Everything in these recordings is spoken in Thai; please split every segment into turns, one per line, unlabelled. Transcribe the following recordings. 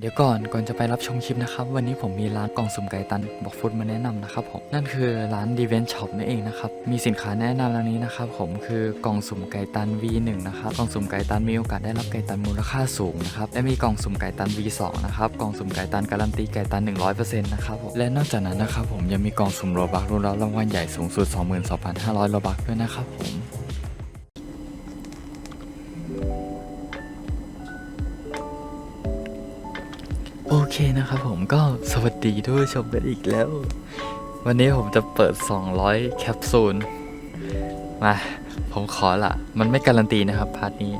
เดี๋ยวก่อนก่อนจะไปรับชมคลิปนะครับ วันนี้ผมมีร้านกล่องสุ่มไก่ตันบอกฟุตมาแนะนำนะครับผมนั่นคือร้านดีเวนช็อปนั่นเองนะครับมีสินค้าแนะนำดังนี้นะครับผมคือกล่องสุ่มไก่ตัน V1 นะครับกล่องสุ่มไก่ตันมีโอกาสได้รับไก่ตันมูลค่าสูงนะครับและมีกล่องสุ่มไก่ตัน V2 นะครับกล่องสุ่มไก่ตันการันตีไก่ตัน 100%นะครับผมและนอกจากนั้นนะครับผมยังมีกล่องสุ่มโรบักรุ่นรับรางวัลใหญ่สูงสุด 22,500โรบักด้วยนะครับผม เคนะครับผมก็สวัสดีทุกผู้ชมกันอีกแล้ว วันนี้ผมจะเปิด 200 แคปซูล มา ผมขอละมันไม่การันตีนะครับ พาร์ทนี้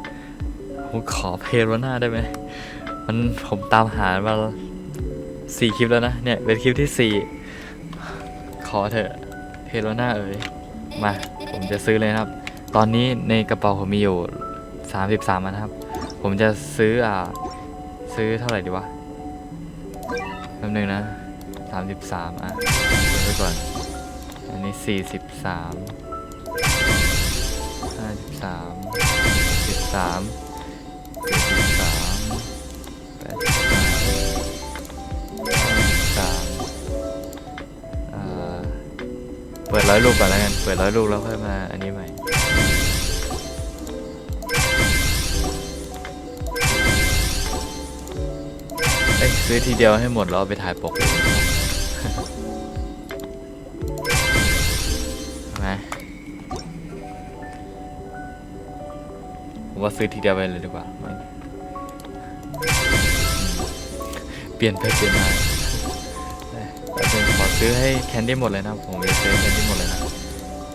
ผมขอเพโรนาได้ไหม มันผมตามหามาสี่คลิปแล้วนะ เนี่ย เป็นคลิปที่สี่ขอเถอะเพโรนาเอ๋ยมา ผมจะซื้อเลยนะครับ ตอนนี้ในกระเป๋าผมมีอยู่ 33อันนะครับ ผมจะซื้ออ่าซื้อเท่าไหร่ดีวะ แป๊บนึงนะสามสิบสามอะไว้ก่อน อันนี้สี่สิบสามห้าสิบสามสิบสามสี่สิบสามแปดสิบสามสามอ่าเปิดร้อยลูกก่อนแล้วกัน เปิดร้อยลูกแล้วค่อยมาอันนี้ใหม่ ซื้อทีเดียวให้หมดแล้วเอาไปถ่ายปกเลยมาผมว่าซื้อทีเดียวไปเลยดีกว่า เปลี่ยนไปเปลี่ยนมาเอ้ยเอาเป็นขอซื้อให้แคนดี้หมดเลยนะผมจะซื้อให้แคนดี้หมดเลยนะ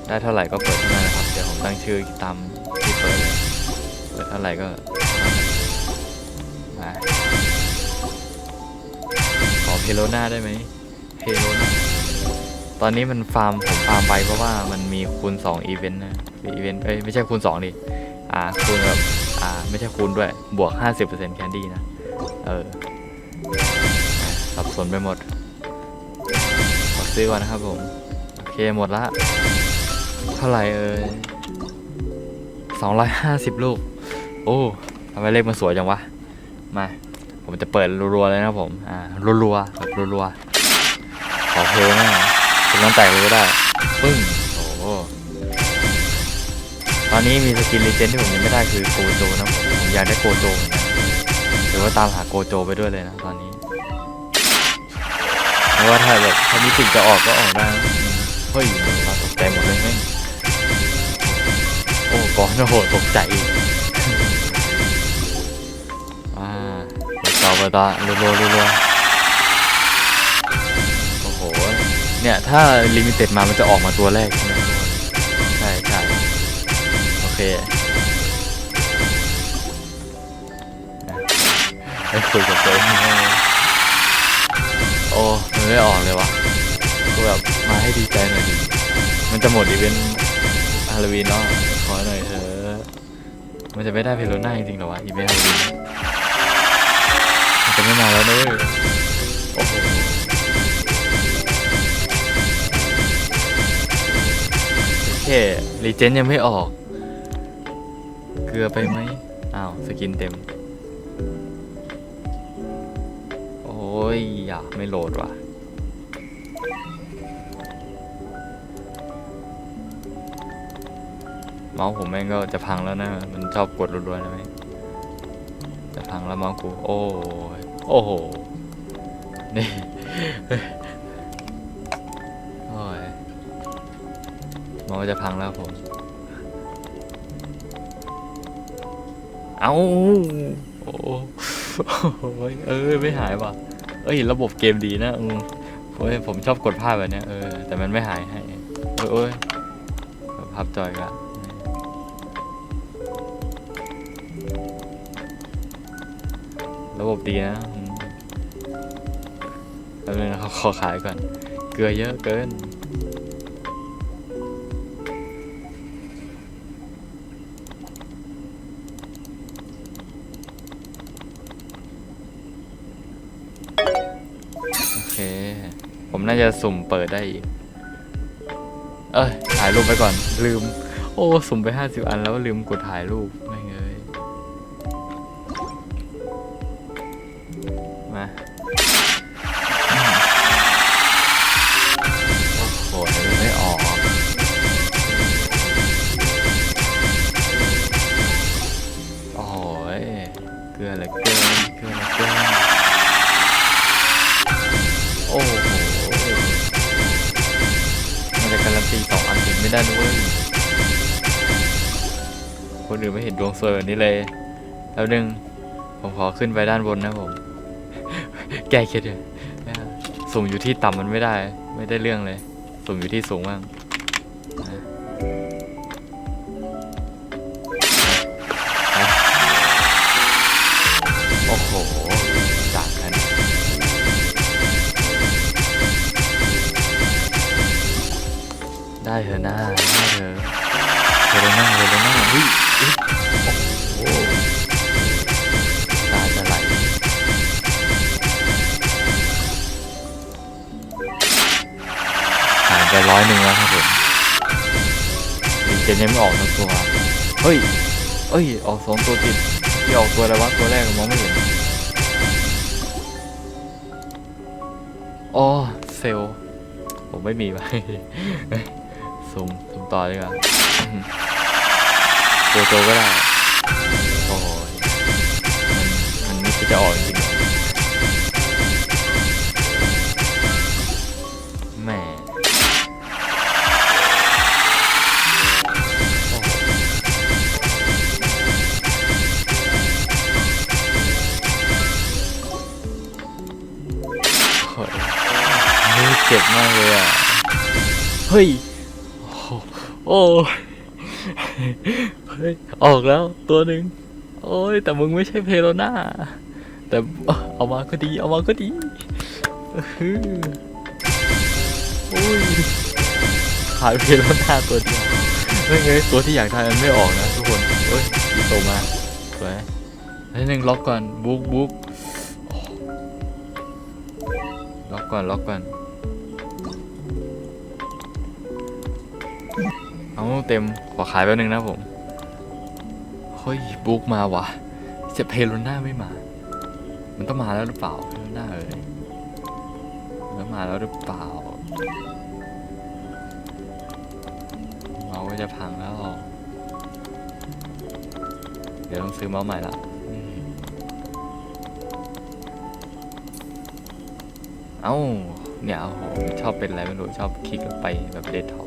ได้เท่าไหร่ก็เปิดเท่านั้นนะครับ เดี๋ยวผมตั้งชื่อตามที่เปิดเลยเปิดเท่าไหร่ก็มา เพโลนาได้ไหมเพโลนาตอนนี้มันฟาร์มผมฟาร์มไปเพราะว่ามันมีคูณ2อีเวนต์นะอีเวนต์เอ้ยไม่ใช่คูณ2ดิอ่าคูณแบบอ่าไม่ใช่คูณด้วยบวก 50%แคนดี้นะ เออสับสนไปหมดขอซื้อก่อนนะครับผม โอเคหมดละ เท่าไหร่เอ่ย250 ลูก โอ้ทำไมเลขมันสวยจังวะ มา ผมจะเปิดรัวๆเลยนะครับผมอ่ารัวๆแบบรัวๆขอเพลงนะคุณต้องแตกเลยก็ได้ปึ้งโอ้โหตอนนี้มีสกินเลเจนที่ผมยังไม่ได้คือโกโจนะผมผมอยากได้โกโจเหมือนกันหรือว่าตามหาโกโจไปด้วยเลยนะตอนนี้เพราะว่าถ้าแบบถ้ามิติจะออกก็ออกได้เฮ้ยมาตกใจหมดเลยแม่งโอ้ก่อนโอ้โหตกใจอีก ต่อไปต่อรัวๆรัวๆโอ้โห เนี่ย ถ้าลิมิเต็ดมามันจะออกมาตัวแรกใช่ไหมใช่ใช่โอเคไปคุยกับตัวเองโอ้มันไม่ออกเลยวะคือแบบมาให้ดีใจหน่อยดิ มันจะหมดอีเวนต์ฮาโลวีนแล้วขอหน่อยเถอะมันจะไม่ได้เพโลน่าจริงๆหรอวะอีเวนต์ฮาโลวีน จะไม่มาแล้วนะเว้ยโอ้โหโอเครีเจนยังไม่ออก เกลือไปไหมอ้าว สกินเต็ม โอ้ยอยากไม่โหลดว่ะเมาส์ผมแม่งก็จะพังแล้วนะ มันชอบกดรัวๆนะไหมจะพังแล้วเมองกู โอ้ย โอ้โห นี่โอ้ยมองว่าจะพังแล้วผม เอาโอ้ยเออไม่หายว่ะ เอ้ย ระบบเกมดีนะอืมโอ้ยผมชอบกดภาพแบบนี้เออ แต่มันไม่หายให้โอ้ยโอ้ยภาพจอยกันระบบดีนะ แป๊บนึงนะเขาขอขายก่อน เกลือเยอะเกิน โอเค ผมน่าจะสุ่มเปิดได้อีก เอ้ย ถ่ายรูปไปก่อน ลืม โอ้ สุ่มไปห้าสิบอันแล้วลืมกดถ่ายรูป ไม่เงยมา คนอื่นไม่เห็นดวงสวยแบบนี้เลยแล้วนึงผมขอขึ้นไปด้านบนนะผม แก้เคล็ดเลยสูงอยู่ที่ต่ำมันไม่ได้ ไม่ได้เรื่องเลยสูงอยู่ที่สูงบ้างโอ้โหจากกันได้เถอะหน้าได้เถอะ เดี๋ยน้าเดี๋ยน้าเฮ้ยเฮ้ยโอ้โหตาจะไหลหายไปร้อยหนึ่งแล้วครับผมดีเจนยังไม่ออกสักตัว เฮ้ยเอ้ย ออกสองตัวติดที่ออกตัวอะไรวะตัวแรกมองไม่เห็น อ๋อ เซลผมไม่มีวะ ซูมซูมต่อดีกว่าตัวโตก็ได้โอ้ยมันมันไม่จะออกจริงแหม่โอ้ยเจ็บมากเลยอะ เฮ้ย โอ้ยเฮ้ยออกแล้วตัวหนึ่งโอ้ยแต่มึงไม่ใช่เพโลน่าแต่เอามาก็ดีเอามาก็ดีอือหือโอ้ยขายเพโลน่าตัวเดียวไม่ไงตัวที่อยากทานมันไม่ออกนะทุกคนเฮ้ยดีโตมาสวยนิดนึงล็อกก่อนบุ๊กบุ๊กล็อกก่อนล็อกก่อน เอาเต็ม ขอขายแป๊บนึงนะผม เฮ้ยบุ๊กมาวะจะเพโลน่าไม่มา มันต้องมาแล้วหรือเปล่าเพโลน่าเอ่ยมันต้องมาแล้วหรือเปล่าเมาส์ก็จะพังแล้ว เดี๋ยวต้องซื้อเมาส์ใหม่ละเอ้า เนี่ยโอ้โหชอบเป็นอะไรไม่รู้ ชอบคลิกไปแบบเดสก์ท็อ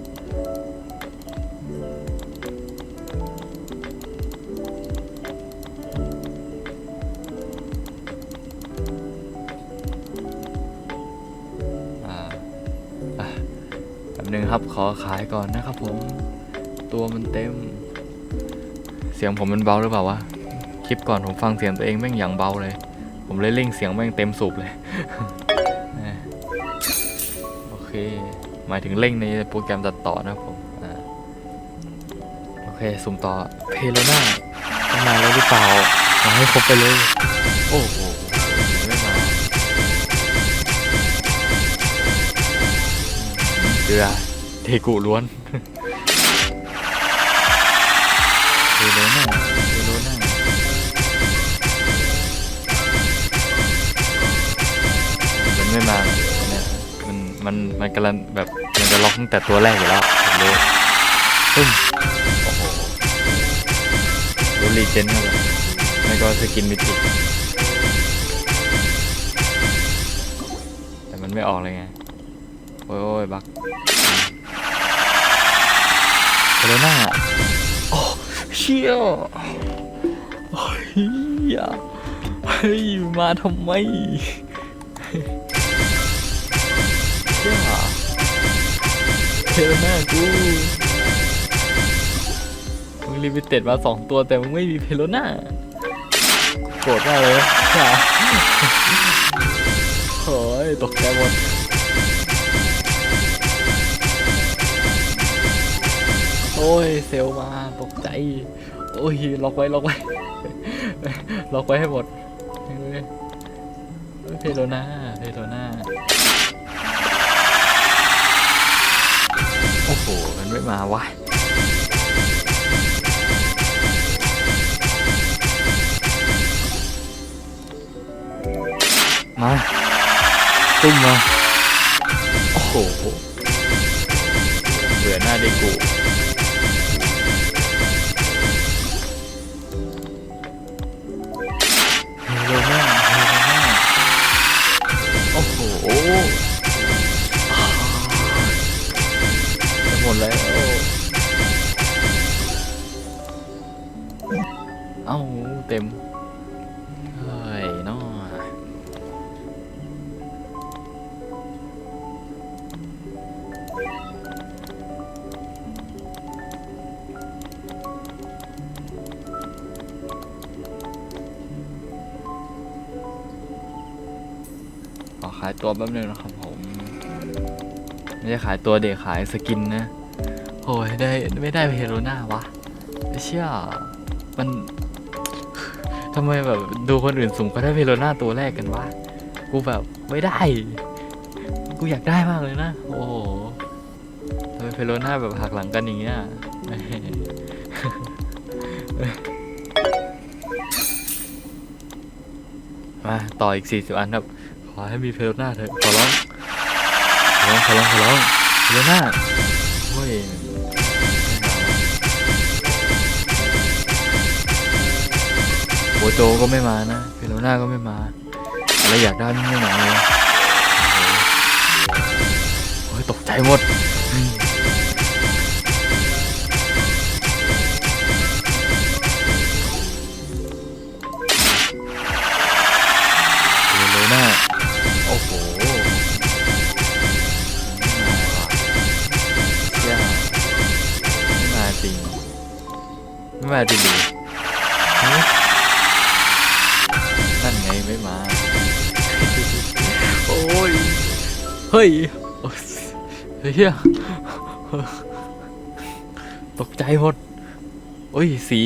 อขายก่อนนะครับผม ตัวมันเต็ม เสียงผมมันเบาหรือเปล่าวะ คลิปก่อนผมฟังเสียงตัวเองแม่งอย่างเบาเลย ผมเลยเร่งเสียงแม่งเต็มสูบเลย โอเค หมายถึงเร่งในโปรแกรมตัดต่อนะครับผมอโอเค สุ่มต่อ เพโลนาต้องมาแล้วหรือเปล่ามาให้ครบไปเลย โอ้โหไม่มาเกลือ เทกุล้วนเพโลน่าเพโลน่ามันไม่มาเนี่ยมันมันมันกำลังแบบมันจะล็อกตั้งแต่ตัวแรกอยู่แล้วผมรู้ตึ้มโอ้โหรู้รีเจนเข้าไปไม่ก็สกินมิติแต่มันไม่ออกเลยไงโอ้ยโอ้ยบัก เโลน่าโอ้เชี่ยโอ้ยอย่าเฮ้ยมาทำไมเชี่ยเทลหน้ากูมึงลิมิเต็ดมาสองตัวแต่มึงไม่มีเพโลน่าโกรธมากเลยค่ะโอ้ยตกใจหมด โอ้ยเซลมาตกใจ โอ้ยล็อกไว้ล็อกไว้ล็อกไว้ให้หมดเฮ้ยเพโลนาเพโลนาโอ้โห มันไม่มาวะมาตุ้มมา โอ้โห เบื่อหน้าเด็กกู เอ้าเต็ม เฮ้ยน้อขอขายตัวแป๊บนึงนะครับผม ไม่ได้ขายตัวเด็กขายสกินนะโอ้ยได้ไม่ได้เพโรน่าวะไอ้เชี่ยมัน ทำไมแบบดูคนอื่นสุ่มก็ได้เพโรน่าตัวแรกกันวะ กูแบบไม่ได้ กูอยากได้มากเลยนะ โอ้โหทำไมเพโรน่าแบบหักหลังกันอย่างเงี้ยมาต่ออีกสี่สิบอันครับ ขอให้มีเพโรน่าเถอะขอร้องขอร้องขอร้องขอร้องเพโรน่าเฮ้ย โจก็ไม่มานะเพโลน่าก็ไม่มา อะไรอยากได้ไม่มาเลยโอ้โหโอ้ยตกใจหมดเพโลน่าโอ้โหไม่มาจริงไม่มาจริง ฮ้ยเฮียตกใจหมดโอ้ย สี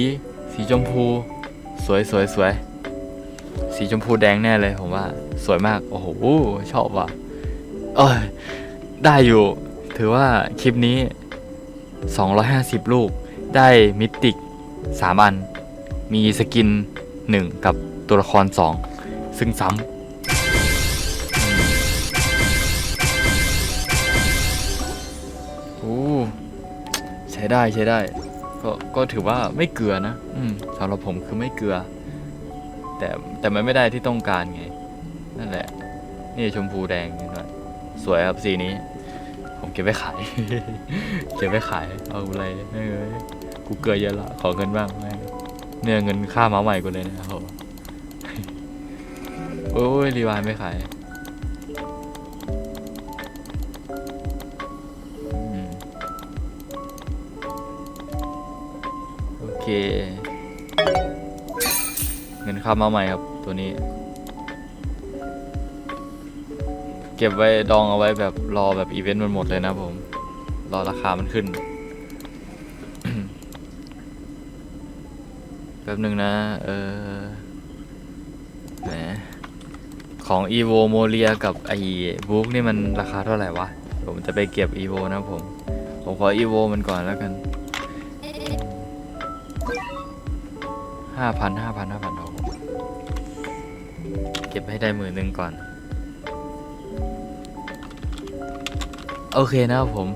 สีชมพู สวยสวยสวย สีชมพูแดงแน่เลยผมว่า สวยมาก โอ้โห ชอบว่ะเอ้ย ได้อยู่ ถือว่าคลิปนี้ 250 ลูก ได้มิติก 3 อัน มีสกิน 1 กับตัวละคร 2 ซึ่งซ้ำ ช้ได้ใช้ได้ ก็ก็ถือว่าไม่เกลือนะอืมสำหรับผมคือไม่เกลือ แต่แต่มันไม่ได้ที่ต้องการไง นั่นแหละ นี่ชมพูแดงนี่หน่อยสวยครับสีนี้ ผมเก็บไว้ขาย เก็บไว้ขายเอาอะไรเอ้ยกูเกลือเยอะละขอเงินบ้างแม่เนี่ยเงินค่ามาใหม่กูเลยนะครับโอ้ยรีวายไม่ขาย เค เงินค่ามาใหม่ครับตัวนี้ เก็บไว้ดองเอาไว้แบบรอแบบอีเวนต์มันหมดเลยนะผม รอราคามันขึ้นแป๊บหนึ่งนะ เออแหมของ evo โมเลียกับไอ้บุ๊กนี่มันราคาเท่าไหร่วะ ผมจะไปเก็บ evo นะผม ผมขอ evo มันก่อนแล้วกัน ห้าพันห้าพันห้าพันเอาผมเก็บให้ได้หมื่นหนึ่งก่อน โอเคนะครับผม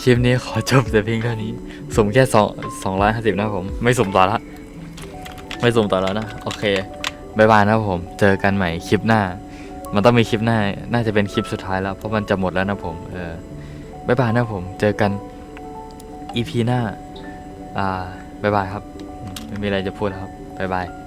คลิปนี้ขอจบแต่เพียงเท่านี้ สมแค่สองสองร้อยห้าสิบนะผม ไม่สมต่อละ ไม่สมต่อแล้วนะ โอเคบายบายนะครับผม เจอกันใหม่คลิปหน้า มันต้องมีคลิปหน้า น่าจะเป็นคลิปสุดท้ายแล้ว เพราะมันจะหมดแล้วนะผม เออบายบายนะผม เจอกัน EP หน้า อ่าบายบายครับ ไม่มีอะไรจะพูดครับ บายบาย